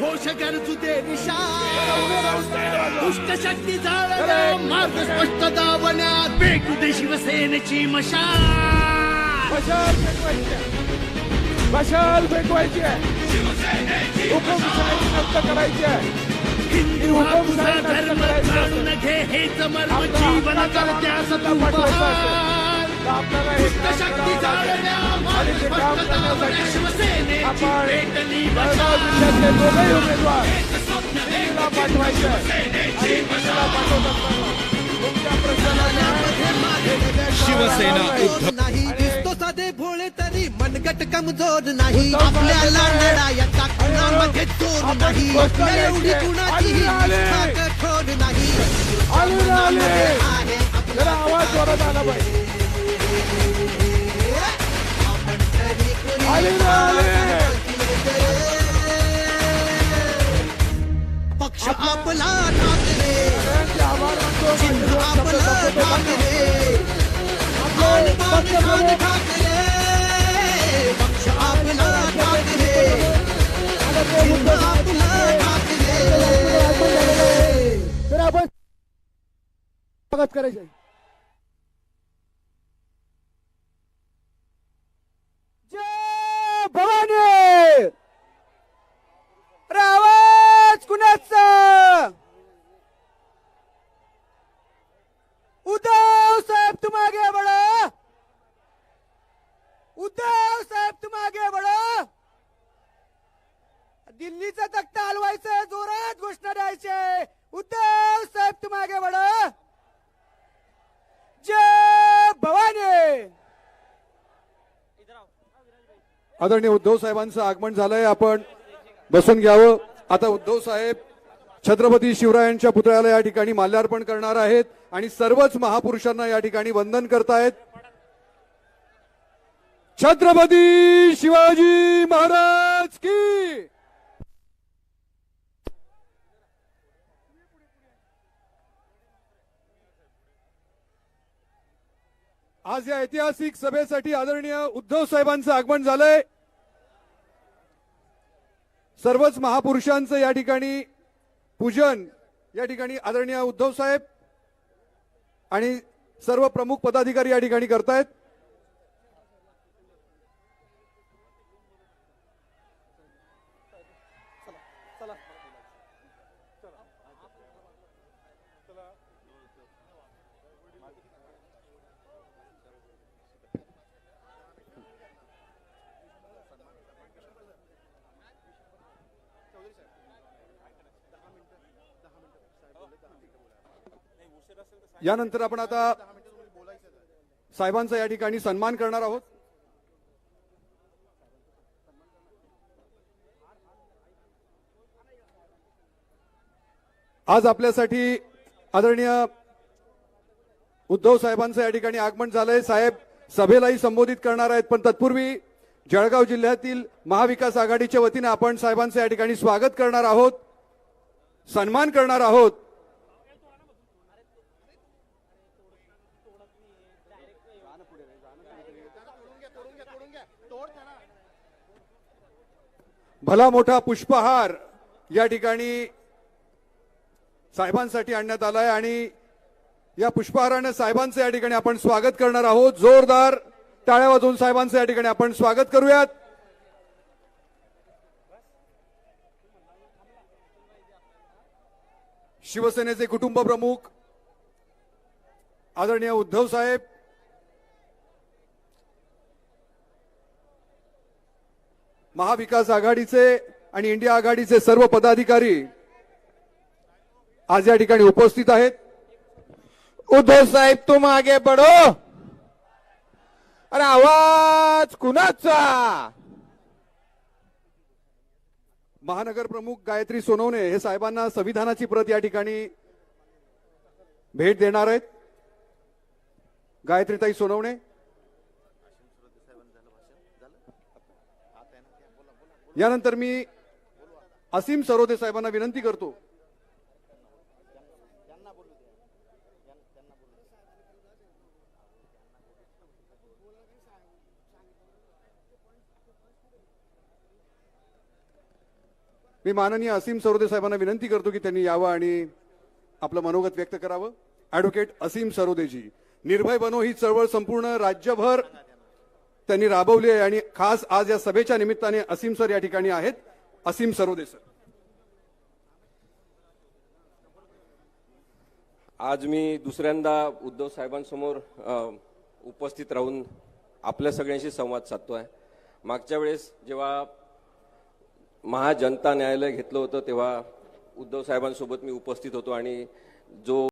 घोष गरजू दे विशाल दुष्ट शक्ती जाळण्यात मार्ग स्पष्ट दावण्यात पेटू दे शिवसेनेची मशाल. मशाल पेटवायची आहे. मशाल पेटवायची आहे. हुकुमशाही नष्ट करायची आहे. हिंदू हा तुझा धर्म जाणून घे हेच मर्म जीवन करत्यास तू बहाल. आपल्याला हे काम करावं लागेल. आणि ते काम करण्यासाठी आपण पेटली जळगाव मशाल जिल्ह्यातले दोघेही उमेदवार दिल्लीला पाठवायचे आहे. आणि दिल्लीला पाठवत असताना तुमच्या प्रश्नाला न्याय शिवसेना नाही दिसतो साधे भोळे तरी मनगट कमजोर नाही. आपल्याला लढायचा कुणामध्ये जोर नाही. एवढी कुणाची कठोर नाही. आवाज जोरात आला पाहिजे. पक्ष आपला ठाकरे सगळ्यांचे आभार मानतो चिन्ह आपलं ठाकरे मान मान मान ठाकरे पक्ष आपला ठाकरे चिन्ह आपलं ठाकरे तर आपण स्वागत करायचं दिल्लीचा तख्ता हलवायचं जोरात घोषणा द्यायचे. उद्धव साहेब तू मागे वड. जय भवानी. आदरणीय उद्धव साहेबांचं आगमन झालंय. आपण बसून घ्यावं. आता उद्धव साहेब छत्रपती शिवरायांच्या पुतळ्याला या ठिकाणी माल्यार्पण करणार आहेत आणि सर्वच महापुरुषांना या ठिकाणी वंदन करतायत. छत्रपती शिवाजी महाराज की! आज या ऐतिहासिक सभेसाठी आदरणीय उद्धव साहेबांचं आगमन झालंय. सर्वच महापुरुषांचं या ठिकाणी पूजन या ठिकाणी आदरणीय उद्धव साहेब आणि सर्व प्रमुख पदाधिकारी या ठिकाणी करतायत. यानंतर आपण आता साहेबांचा या ठिकाणी सन्मान करणार आहोत. आज आपल्यासाठी आदरणीय उद्धव साहेबांचं या ठिकाणी आगमन झालंय. साहेब सभेलाही संबोधित करणार आहेत पण तत्पूर्वी जळगाव जिल्ह्यातील महाविकास आघाडीच्या वतीने आपण साहेबांचं या ठिकाणी स्वागत करणार आहोत सन्मान करणार आहोत. भला मोठा पुष्पहार या ठिकाणी साहेबांसाठी आणण्यात आलाय आणि या पुष्पहारानं साहेबांचं या ठिकाणी आपण स्वागत करणार आहोत. जोरदार टाळ्या वाजवून साहेबांचं या ठिकाणी आपण स्वागत करूयात. शिवसेनेचे कुटुंब प्रमुख आदरणीय उद्धव साहेब महाविकास आघाडीचे आणि इंडिया आघाडीचे सर्व पदाधिकारी आज या ठिकाणी उपस्थित आहेत. उद्धव साहेब तुम आगे बढ़ो. अरे आवाज कुणाचा? महानगर प्रमुख गायत्री सोनवणे हे साहेबांना संविधानाची प्रत या ठिकाणी भेट देणार आहेत. गायत्रीताई सोनवणे यानंतर मी असीम सरोदे साहेबांना विनंती करतो. मी माननीय असीम सरोदे साहेबांना विनंती करतो की त्यांनी यावं आणि आपलं मनोगत व्यक्त करावं. ऍडव्होकेट असीम सरोदेजी निर्भय बनो ही चळवळ संपूर्ण राज्यभर त्यांनी राबवली आहे आणि खास आज या सभेच्या निमित्ताने असीम सर या ठिकाणी आहेत. असीम सरोदे सर. आज मी दुसऱ्यांदा उद्धव साहेबांसमोर उपस्थित राहून आपल्या सगळ्यांशी संवाद साधतोय. मागच्या वेळेस जेव्हा महाजनता न्यायालय घेतलं होतं तेव्हा उद्धव साहेबांसोबत मी उपस्थित होतो आणि जो